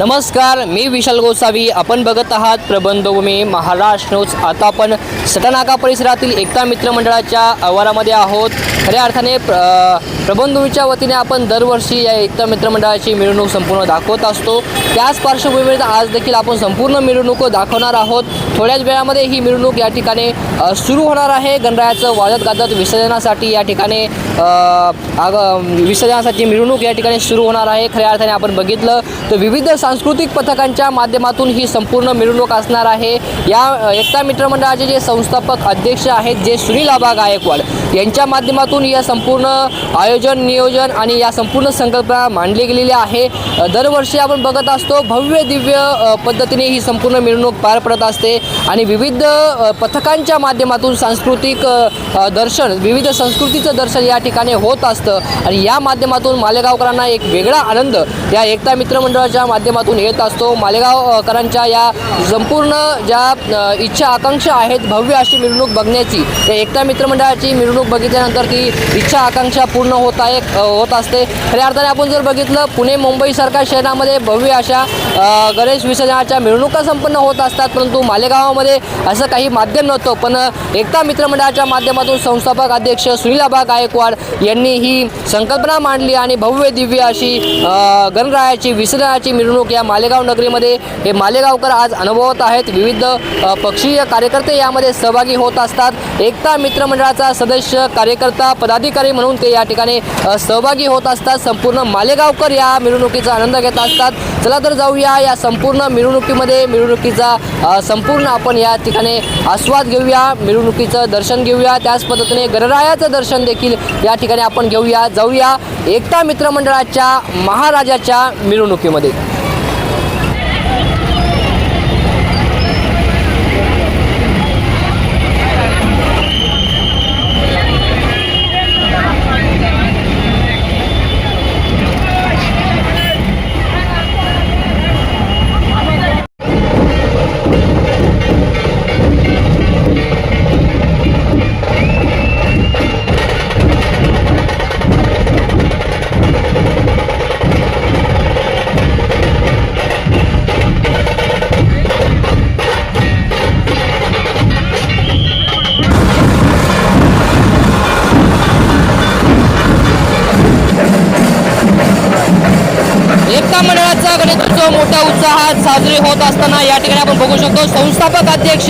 नमस्कार मी विशाल गोसावी. आपण बघत आहात प्रबंधभूमी महाराष्ट्र न्यूज. आता आपण सटानाका परिसरातील एकता मित्र मंडळाच्या आवारामध्ये आहोत. खऱ्या अर्थाने प्र प्रबंधूच्या वतीने आपण दरवर्षी या एकता मित्रमंडळाची मिरवणूक संपूर्ण दाखवत असतो. त्याच पार्श्वभूमीवर आज देखील आपण संपूर्ण मिरवणूक दाखवणार आहोत. थोड्याच वेळामध्ये ही मिरवणूक या ठिकाणी सुरू होणार आहे. गणरायाचं वाजत गाजत विसर्जनासाठी या ठिकाणी आग विसर्जनासाठी मिरवणूक या ठिकाणी सुरू होणार आहे. खऱ्या अर्थाने आपण बघितलं तर विविध सांस्कृतिक पथकांच्या माध्यमातून ही संपूर्ण मिरवणूक असणार आहे. या एकता मित्रमंडळाचे जे संस्थापक अध्यक्ष आहेत जे सुनील आबा गायकवाड यांच्या माध्यमातून या संपूर्ण आयोजन नियोजन आणि या संपूर्ण संकल्पना मांडली गेलेली आहे. दरवर्षी आपण बघत असतो भव्य दिव्य पद्धतीने ही संपूर्ण मिरवणूक पार पडत असते आणि विविध पथकांच्या माध्यमातून सांस्कृतिक दर्शन विविध संस्कृतीचं दर्शन या ठिकाणी होत असतं आणि या माध्यमातून मालेगावकरांना एक वेगळा आनंद या एकता मित्रमंडळाच्या माध्यमातून येत असतो. मालेगावकरांच्या या संपूर्ण ज्या इच्छा आकांक्षा आहेत भव्य अशी मिरवणूक बघण्याची त्या एकता मित्रमंडळाची मिरवणूक बघितल्यानंतर ती इच्छा आकांक्षा पूर्ण होत आहे होत असते. खऱ्या अर्थाने आपण जर बघितलं पुणे मुंबईसारख्या शहरामध्ये भव्य अशा गणेश विसर्जनाच्या मिरवणुका संपन्न होत असतात. परंतु मालेगावामध्ये असं काही माध्यम नव्हतं पण एकता मित्रमंडळाच्या माध्यमातून संस्थापक अध्यक्ष सुनीलाबा गायकवाड यांनी ही संकल्पना मांडली आणि भव्य दिव्य अशी गणरायाची विसर्जनाची मिरवणूक या मालेगाव नगरीमध्ये हे मालेगावकर आज अनुभवत आहेत. विविध पक्षीय कार्यकर्ते यामध्ये सहभागी होत असतात. एकता मित्रमंडळाचा सदस्य कार्यकर्ता पदाधिकारी म्हणून ते या ठिकाणी अ, सहभागी होत असतात. संपूर्ण मालेगावकर या मिरवणुकीचा आनंद घेत असतात. चला तर जाऊया या संपूर्ण मिरवणुकीमध्ये. मिरवणुकीचा संपूर्ण आपण या ठिकाणी आस्वाद घेऊया. मिरवणुकीचं दर्शन घेऊया. त्याच पद्धतीने गणरायाचं दर्शन देखील या ठिकाणी आपण घेऊया. जाऊया एकता मित्रमंडळाच्या महाराजाच्या मिरवणुकीमध्ये. महामंडळाचा मंडळाचा गणेशोत्सव मोठ्या उत्साहात साजरी होत असताना या ठिकाणी आपण बघू शकतो. संस्थापक अध्यक्ष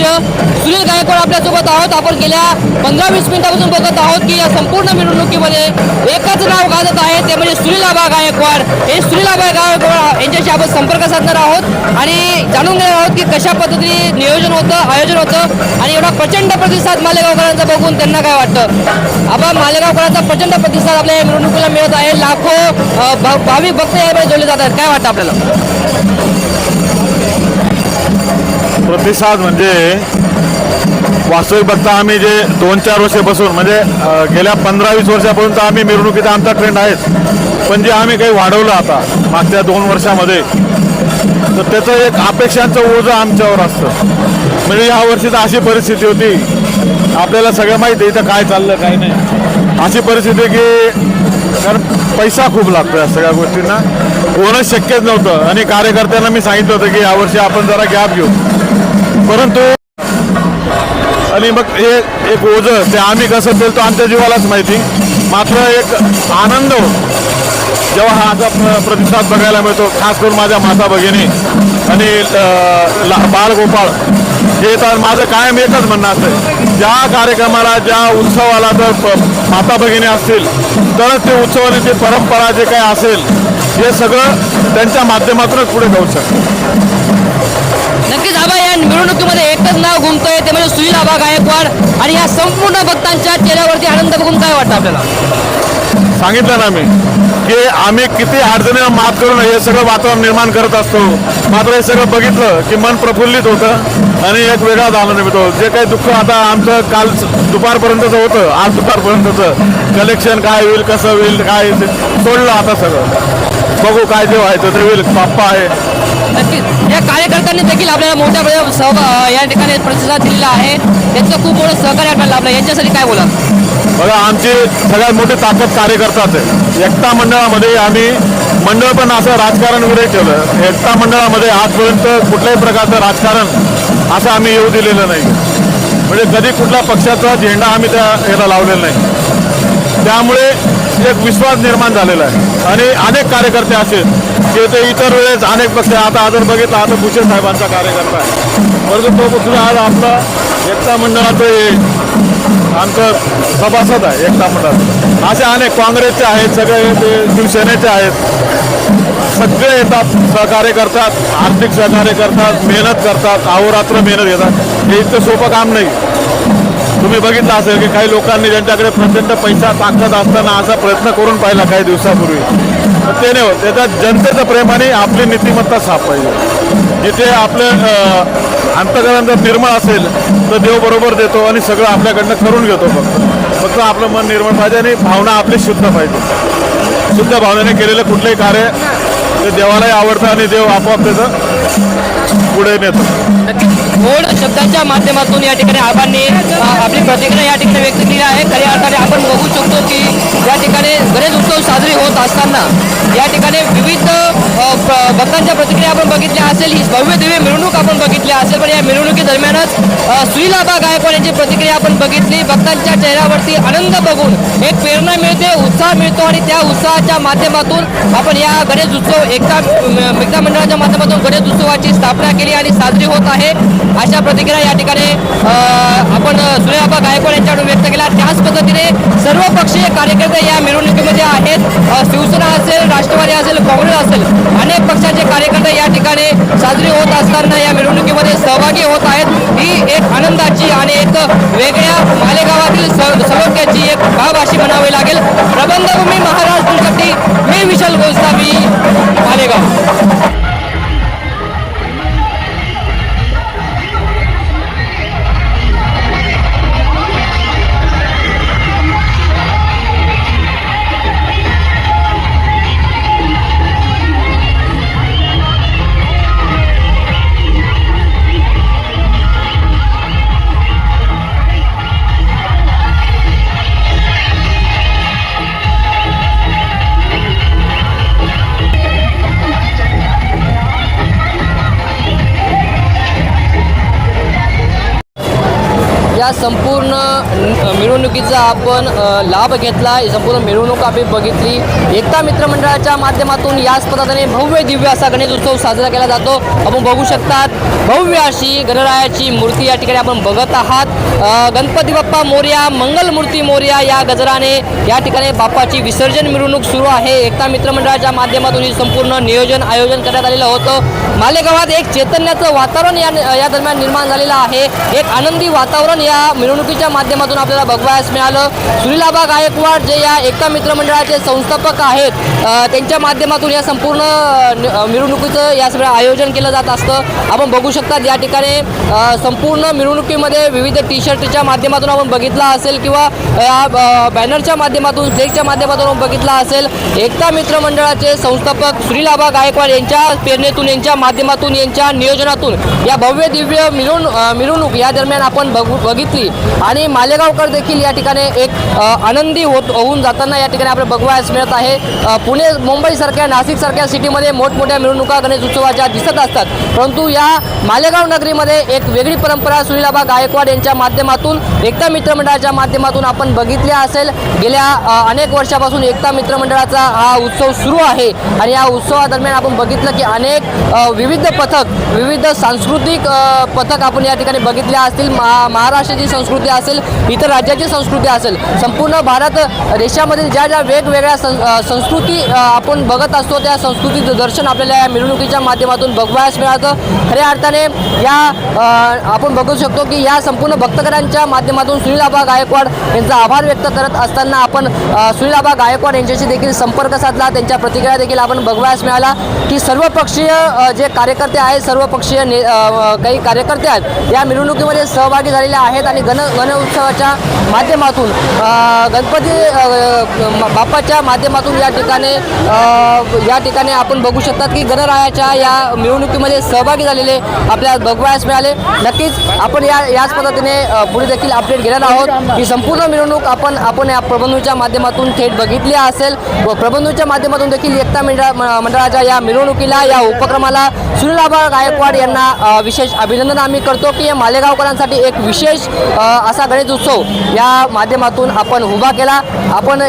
सुनील गायकवाड आपल्यासोबत आहोत. आपण गेल्या पंधरा वीस मिनिटापासून बघत आहोत की या संपूर्ण मिरवणुकीमध्ये एकच नाव गाजत आहे. ते म्हणजे सुनील आबा गायकवाड. हे सुनील आबा गायकवाड यांच्याशी आपण संपर्क साधणार आहोत. आणि जाणून घेणार आहोत की कशा पद्धतीने नियोजन होतं आयोजन होतं. आणि एवढा प्रचंड प्रतिसाद मालेगावकरांचा बघून त्यांना काय वाटतं? आबा मालेगावकरांचा प्रचंड प्रतिसाद आपल्या या मिरवणुकीला मिळत आहे. लाखो भा- भाविक भक्त यामध्ये जोडले जातात काय वाटतं आपल्याला? प्रतिसाद म्हणजे वास्तविक बघता आम्ही जे दोन चार वर्षापासून म्हणजे गेल्या पंधरा वीस वर्षापर्यंत आम्ही मिरवणुकीचा आमचा ट्रेंड आहेच. पण जे आम्ही काही वाढवलं आता मागच्या दोन वर्षामध्ये तर त्याचं एक अपेक्षांचं ओझं आमच्यावर असतं. म्हणजे या वर्षी तर अशी परिस्थिती होती. आपल्याला सगळं माहिती आहे इथं काय चाललं काय नाही. अशी परिस्थिती की कारण पैसा खूप लागतो या सगळ्या गोष्टींना. होणं शक्यच नव्हतं. आणि कार्यकर्त्यांना मी सांगितलं होतं की यावर्षी आपण जरा गॅप घेऊ. परंतु आणि मग हे एक ओझं ते आम्ही कसं पेलतो आमच्या जीवालाच माहिती. मात्र एक आनंद जेव्हा हा असा प्रतिसाद बघायला मिळतो खास करून माझ्या माता भगिनी आणि बाळगोपाळ हे तर माझं कायम एकच म्हणणं असतं ज्या कार्यक्रमाला ज्या उत्सवाला जर माता भगिनी असतील तरच ते उत्सव आणि परंपरा जे काही असेल हे सगळं त्यांच्या माध्यमातूनच पुढे जाऊ शकतं. नक्कीच आबा या निवडणुकीमध्ये एकच नाव घुमतोय ते म्हणजे सुनील आबा गायकवाड. आणि या संपूर्ण भक्तांच्या चेहऱ्यावरती आनंद बघून काय वाटतं आपल्याला? सांगितलं ना मी की आम्ही किती अडचणीला मात करून हे सगळं वातावरण निर्माण करत असतो. मात्र हे सगळं बघितलं की मन प्रफुल्लित होतं आणि एक वेगळाच आनंद मिळतो जे काही दुःख आता आमचं काल दुपारपर्यंतचं होतं आज दुपारपर्यंतचं कलेक्शन काय होईल कसं होईल काय सोडलं आता सगळं. बघू काय जे व्हायचं ते होईल. बाप्पा आहे नक्कीच या कार्यकर्त्यांनी देखील आपल्याला मोठ्या सहभाग या ठिकाणी प्रतिसाद दिलेला आहे. त्यांचं खूप मोठं सहकार्य आपल्याला लाभलं. यांच्यासाठी काय बोला बघा आमची सगळ्यात मोठी ताकद कार्यकर्ताच आहे. एकता मंडळामध्ये आम्ही मंडळ पण असं राजकारण वगैरे ठेवलं. एकता मंडळामध्ये आजपर्यंत कुठल्याही प्रकारचं राजकारण असं आम्ही येऊ दिलेलं नाही. म्हणजे कधी कुठल्या पक्षाचा झेंडा आम्ही त्या याला लावलेला नाही. त्यामुळे एक विश्वास निर्माण झालेला आहे. आणि अनेक कार्यकर्ते असे जे ते इतर वेळेस अनेक पक्ष आता जर बघितलं आता भूषण साहेबांचा कार्यकर्ता आहे. परंतु तो सुद्धा आज आपला एकता मंडळाचं हे आमचं सभासद आहे एकता मंडळ. असे अनेक काँग्रेसचे आहेत सगळे ते शिवसेनेचे आहेत. सगळे येतात सहकार्य करतात आर्थिक सहकार्य करतात मेहनत करतात अहोरात्र मेहनत घेतात. हे इतकं सोपं काम नाही. तुम्ही बघितलं असेल की काही लोकांनी ज्यांच्याकडे प्रचंड पैसा ताकद असताना असा प्रयत्न करून पाहिला काही दिवसापूर्वी. तर ते नाही होत. त्याच्यात जनतेचं प्रेमाने आपली नीतिमत्ता साफ पाहिजे जिथे आपलं अंतकरण जर निर्मळ असेल तर देव बरोबर देतो आणि सगळं आपल्याकडनं करून घेतो फक्त. फक्त आपलं मन निर्मळ पाहिजे आणि भावना आपली शुद्ध पाहिजे. शुद्ध भावनेने केलेलं कुठलंही कार्य ते देवालाही आवडतं आणि देव आपोआप त्याचं पुढे नेतो. गोड शब्दांच्या माध्यमातून या ठिकाणी आबांनी आपली प्रतिक्रिया या ठिकाणी व्यक्त केली आहे. खऱ्या अर्थाने आपण बघू शकतो की या ठिकाणी गणेश उत्सव साजरे होत असताना या ठिकाणी विविध भक्तांच्या प्रतिक्रिया आपण बघितल्या असेल ही भव्य दिव्य मिरवणूक आपण बघितली असेल. पण या मिरवणुकीदरम्यानच सुईलाबा गायकवाड यांची प्रतिक्रिया आपण बघितली. भक्तांच्या चेहऱ्यावरती आनंद बघून एक प्रेरणा मिळते उत्साह मिळतो आणि त्या उत्साहाच्या माध्यमातून आपण या गणेश उत्सव एकता एकता मंडळाच्या माध्यमातून गणेश उत्सवाची स्थापना केली आणि साजरी होत आहे. अशा प्रतिक्रिया या ठिकाणी आपण सुरेबाबा गायकवाड यांच्याकडून व्यक्त केल्या. त्याच पद्धतीने सर्व पक्षीय कार्यकर्ते या मिरवणुकीमध्ये आहेत. शिवसेना असेल राष्ट्रवादी असेल काँग्रेस असेल अनेक पक्षाचे कार्यकर्ते या ठिकाणी साजरी होत असताना या मिरवणुकीमध्ये सहभागी होत आहेत. ही एक आनंदाची आणि एक या संपूर्ण मिरवणुकीचा आपण लाभ घेतला. ही संपूर्ण मिरवणूक आपण बघितली. एकता मित्रमंडळाच्या माध्यमातून याच पद्धतीने भव्य दिव्य असा गणेश उत्सव साजरा केला जातो. आपण बघू शकतात भव्य अशी गणरायाची मूर्ती या ठिकाणी आपण बघत आहात. गणपती बाप्पा मोर्या मंगलमूर्ती मोर्या या गजराने या ठिकाणी बाप्पाची विसर्जन मिरवणूक सुरू आहे. एकता मित्रमंडळाच्या माध्यमातून ही संपूर्ण नियोजन आयोजन करण्यात आलेलं होतं. मालेगावात एक चैतन्याचं वातावरण या या दरम्यान निर्माण झालेलं आहे. एक आनंदी वातावरण या मिरवणुकीच्या माध्यमातून आपल्याला बघवायस मिळालं. सुनीलाबा गायकवाड जे या एकता मित्रमंडळाचे संस्थापक आहेत त्यांच्या माध्यमातून या संपूर्ण मिरवणुकीचं या सगळं आयोजन केलं जात असतं. आपण बघू शकतात. या ठिकाणी संपूर्ण मिरवणुकीमध्ये विविध टी शर्टच्या माध्यमातून आपण बघितला असेल किंवा या बॅनरच्या माध्यमातून फ्लेक्सच्या माध्यमातून आपण बघितला असेल. एकता मित्रमंडळाचे संस्थापक श्रीलाबा गायकवाड यांच्या प्रेरणेतून यांच्या माध्यमातून यांच्या नियोजनातून या भव्य दिव्य मिरवण मिरवणूक या दरम्यान आपण बघू बघितली. आणि मालेगावकर देखील या ठिकाणी एक आनंदी होत होऊन जाताना या ठिकाणी आपल्याला बघवायस मिळत आहे. पुणे मुंबईसारख्या नाशिकसारख्या सिटीमध्ये मोठमोठ्या मिरवणुका गणेश उत्सवाच्या दिसत असतात. परंतु या मालेगाव नगरीमध्ये एक वेगळी परंपरा सुनीलाबा गायकवाड यांच्या माध्यमातून एकता मित्रमंडळाच्या माध्यमातून आपण बघितल्या असेल. गेल्या अनेक वर्षापासून एकता मित्रमंडळाचा हा उत्सव सुरू आहे. आणि या उत्सवादरम्यान आपण बघितलं की अनेक विविध पथक विविध सांस्कृतिक पथक आपण या ठिकाणी बघितल्या असतील. महा महाराष्ट्राची संस्कृती असेल इतर राज्याची संस्कृती असेल. संपूर्ण भारत देशामधील ज्या ज्या वेगवेगळ्या सं संस्कृती आपण बघत असतो त्या संस्कृतीचं दर्शन आपल्याला या मिरवणुकीच्या माध्यमातून बघवायस मिळतं. खऱ्या अर्थाने या आपण बघू शकतो की या संपूर्ण भक्तगणांच्या माध्यमातून सुनीलाबा गायकवाड यांचा आभार व्यक्त करत असताना आपण अ, सुनीलाबा गायकवाड यांच्याशी देखील संपर्क साधला. त्यांच्या प्रतिक्रिया देखील आपण बघवायस मिळाला की सर्वपक्षीय जे कार्यकर्ते आहेत सर्वपक्षीय ने काही कार्यकर्ते आहेत या मिरवणुकीमध्ये सहभागी झालेले आहेत आणि गण गणउत्सवाच्या माध्यमातून गणपती बाप्पाच्या माध्यमातून या ठिकाणी या ठिकाणी आपण बघू शकतात की गणरायाच्या या मिरवणुकीमध्ये सहभागी झालेले आपल्याला बघवायस मिळाले. नक्कीच आपण या याच पद्धतीने पुढे देखील अपडेट घेणार आहोत. ही संपूर्ण मिरवणूक आपण आपण या प्रबंधूच्या माध्यमातून थेट बघितली असेल. व प्रबंधूच्या माध्यमातून देखील एकता मंडळा मंडळाच्या या मिरवणुकीला या उपक्रमाला सुनीलाबा गायकवाड यांना विशेष अभिनंदन आम्ही करतो की या मालेगावकरांसाठी एक विशेष असा गणेश उत्सव या माध्यमातून आपण उभा केला. आपण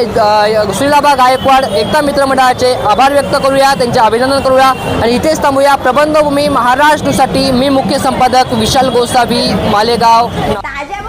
सुनीलाबा गायकवाड एकता मित्रमंडळाचे आभार व्यक्त करूया त्यांचे अभिनंदन करूया. आणि इथेच थांबूया. प्रबंधभूमी महाराष्ट्रसाठी मी मुख्य संपादक विशाल गोसावी मालेगाव. ताज्या